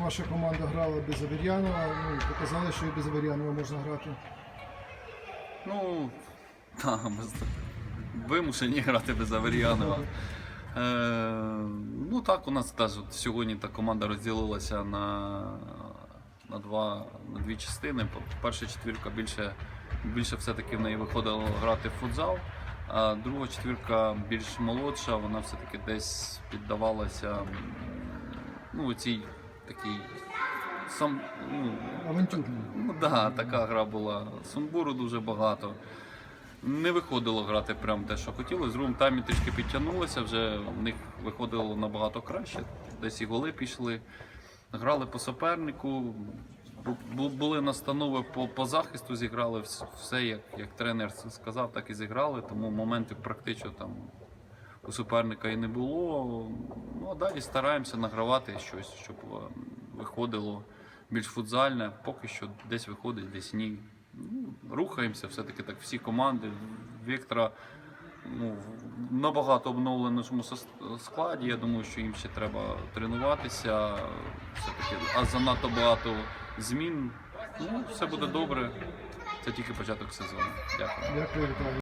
ваша команда грала без Авер'янова. Ну, показали, що і без Авер'янова можна грати. Ну, так, без... вимушені грати без Аверіанова. Е, ну так, у нас теж от сьогодні та команда розділилася на, на, два, на дві частини. Перша четвірка більше, більше все-таки в неї виходило грати в футзал, а друга четвірка більш молодша, вона все-таки десь піддавалася ну, цій такій сам, ну, Авантюрно. Ну да, така гра була. Сумбуру дуже багато. Не виходило грати прям те, що хотілося. З другому таймі трішки підтягнулося, вже в них виходило набагато краще. Десь і голи пішли. Грали по супернику. бу- бу- Були настанови по, по захисту, зіграли все, як, як тренер сказав, так і зіграли. Тому моментів практично там у суперника і не було. Далі стараємося награвати щось, щоб е, виходило більш футзальне. Поки що десь виходить, десь ні. Ну, рухаємося, все-таки так всі команди. Віктора ну, набагато обновленому складі. Я думаю, що їм ще треба тренуватися. Все-таки, а занадто багато змін. Ну, все буде добре. Це тільки початок сезону. Дякую. Дякую, Віталій.